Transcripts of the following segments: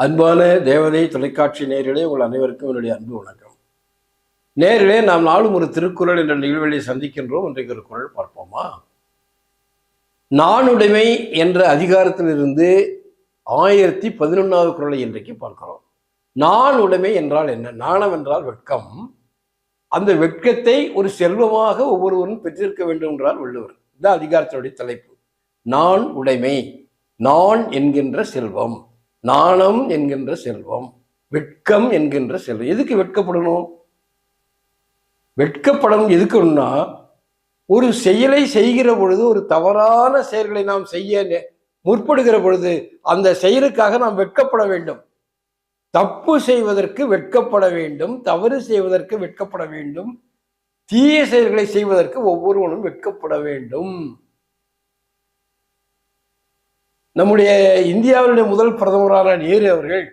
அன்பான தேவதை தொலைக்காட்சி நேரிலே உங்கள் அனைவருக்கும் என்னுடைய அன்பு வணக்கம். நேரிலே நாம் நாளும் ஒரு திருக்குறள் என்ற நிகழ்வுகளை சந்திக்கின்றோம். இன்றைக்கு ஒரு குறள் பார்ப்போமா? நானுடைமை என்ற அதிகாரத்திலிருந்து ஆயிரத்தி பதினொன்றாவது குறளை இன்றைக்கு பார்க்கிறோம். நான் உடைமை என்றால் என்ன? நாணம் என்றால் வெட்கம். அந்த வெட்கத்தை ஒரு செல்வமாக ஒவ்வொருவரும் பெற்றிருக்க வேண்டும் என்றால் வள்ளுவர். இந்த அதிகாரத்தினுடைய தலைப்பு. நான் உடைமை. நான் என்கின்ற செல்வம். நாணம் என்கின்ற செல்வம் வெட்கம் என்கின்ற செல்வம். எதுக்கு வெட்கப்படணும்? வெட்கப்படணும் எதுக்குன்னா ஒரு செயலை செய்கிற பொழுது ஒரு தவறான செயல்களை நாம் செய்ய நெ- முற்படுகிற பொழுது அந்த செயலுக்காக நாம் வெட்கப்பட வேண்டும். தப்பு செய்வதற்கு வெட்கப்பட வேண்டும் தவறு செய்வதற்கு வெட்கப்பட வேண்டும் தீய செயல்களை செய்வதற்கு ஒவ்வொருவனும் வெட்கப்பட வேண்டும். நம்முடைய இந்தியாவினுடைய முதல் பிரதமரான நேரு அவர்கள்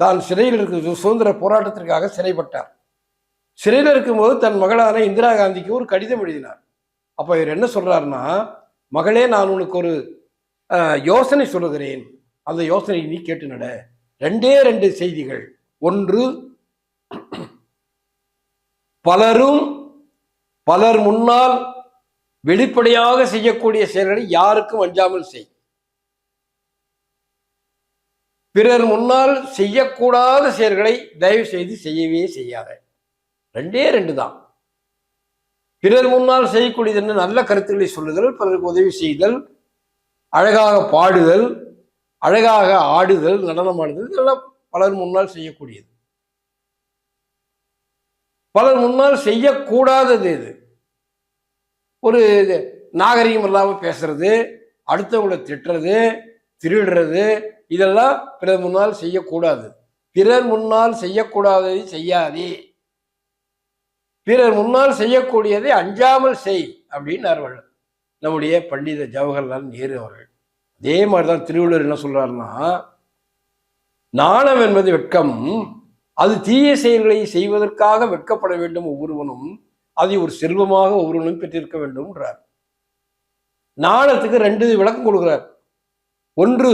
தான் சிறையில் இருக்கும் சுதந்திர போராட்டத்திற்காக சிறைப்பட்டார். சிறையில் இருக்கும்போது தன் மகளான இந்திரா காந்திக்கு ஒரு கடிதம் எழுதினார். அப்போ இவர் என்ன சொல்கிறாருன்னா மகளே நான் உனக்கு ஒரு யோசனை சொல்லுகிறேன். அந்த யோசனை நீ கேட்டு நட. ரெண்டே ரெண்டு செய்திகள். ஒன்று பலரும் பலர் முன்னால் வெளிப்படையாக செய்யக்கூடிய செயல்களை யாருக்கும் அஞ்சாமல் செய். பிறர் முன்னால் செய்யக்கூடாத செயல்களை தயவு செய்து செய்யவே செய்யாத. ரெண்டே ரெண்டு தான். பிறர் முன்னால் செய்யக்கூடியது என்ன? நல்ல கருத்துக்களை சொல்லுதல் பிறருக்கு உதவி செய்தல் அழகாக பாடுதல் அழகாக ஆடுதல் நடனம் ஆடுதல் இதெல்லாம் பலர் முன்னால் செய்யக்கூடியது. பலர் முன்னால் செய்யக்கூடாதது இது ஒரு இது நாகரிகம் இல்லாமல் பேசுறது அடுத்தவங்களை திட்டுறது திருடுறது இதெல்லாம் பிறர் முன்னால் செய்யக்கூடாது. பிறர் முன்னால் செய்யக்கூடாததை செய்யாதே. பிறர் முன்னால் செய்யக்கூடியதை அஞ்சாமல் செய் அப்படின்னு வள்ளுவர் நம்முடைய பண்டித ஜவஹர்லால் நேரு அவர்கள். அதே மாதிரி தான் திருவள்ளுவர் என்ன சொல்றாருன்னா நாணம் என்பது வெட்கம். அது தீய செயல்களை செய்வதற்காக வெட்கப்பட வேண்டும் ஒவ்வொருவனும். அதை ஒரு செல்வமாக ஒவ்வொருவனும் பெற்றிருக்க வேண்டும்ன்றார். நாணத்துக்கு ரெண்டு விளக்கம் கொடுக்கிறார். ஒன்று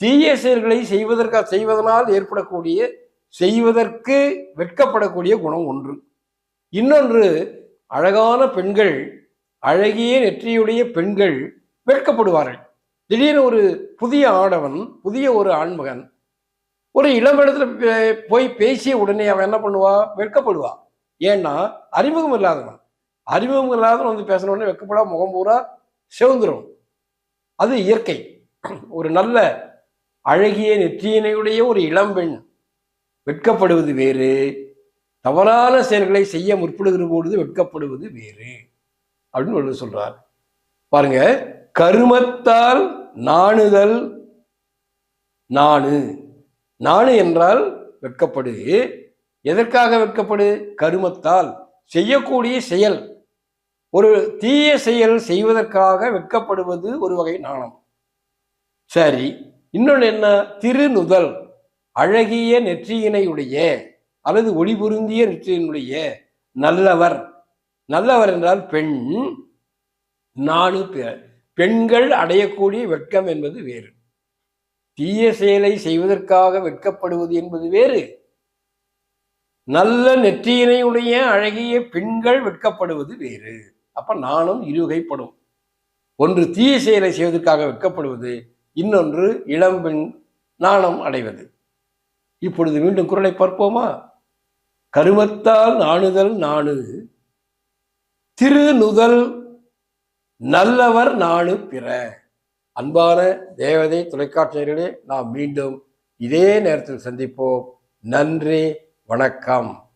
தீய செயல்களை செய்வதற்காக செய்வதனால் ஏற்படக்கூடிய செய்வதற்கு வெட்கப்படக்கூடிய குணம் ஒன்று. இன்னொன்று அழகான பெண்கள் அழகிய நெற்றியுடைய பெண்கள் வெட்கப்படுவார்கள். திடீர்னு ஒரு புதிய ஆடவன் புதிய ஒரு ஆண்மகன் ஒரு இளம் இடத்துல போய் பேசிய உடனே அவன் என்ன பண்ணுவா? வெட்கப்படுவா. ஏன்னா அறிமுகம் இல்லாதவன். அறிமுகம் இல்லாதவன் வந்து பேசின உடனே வெட்கப்படா முகம் பூரா சிவந்துரும். அது இயற்கை. ஒரு நல்ல அழகிய நெற்றியினையுடைய ஒரு இளம்பெண் வெட்கப்படுவது வேறு தவறான செயல்களை செய்ய முற்படுகிற பொழுது வெட்கப்படுவது வேறு அப்படின்னு ஒன்று சொல்றார். பாருங்க கருமத்தால் நாணுதல் நாணு. நாணு என்றால் வெட்கப்படு. எதற்காக வெட்கப்படு? கருமத்தால் செய்யக்கூடிய செயல். ஒரு தீய செயல் செய்வதற்காக வெட்கப்படுவது ஒரு வகை நாணம். சரி இன்னொன்று என்ன? திருநுதல். அழகிய நெற்றியினையுடைய அல்லது ஒளி பொருந்திய நெற்றியினுடைய நல்லவர். நல்லவர் என்றால் பெண். நாலு பெ- பெண்கள் அடையக்கூடிய வெட்கம் என்பது வேறு. தீய செயலை செய்வதற்காக வெட்கப்படுவது என்பது வேறு. நல்ல நெற்றியினையுடைய அழகிய பெண்கள் வெட்கப்படுவது வேறு. அப்ப நானும் இருவகைப்படும் ஒன்று தீய செயலை செய்வதற்காக வெட்கப்படுவது இன்னொன்று இளம்பெண் நாணம் அடைவது. இப்பொழுது மீண்டும் குரலை பார்ப்போமா? கருமத்தால் நாணுதல் நாணு திருநுதல் நல்லவர் நாணு பிற. அன்பான தேவதை தொலைக்காட்சியர்களே நாம் மீண்டும் இதே நேரத்தில் சந்திப்போம். நன்றி வணக்கம்.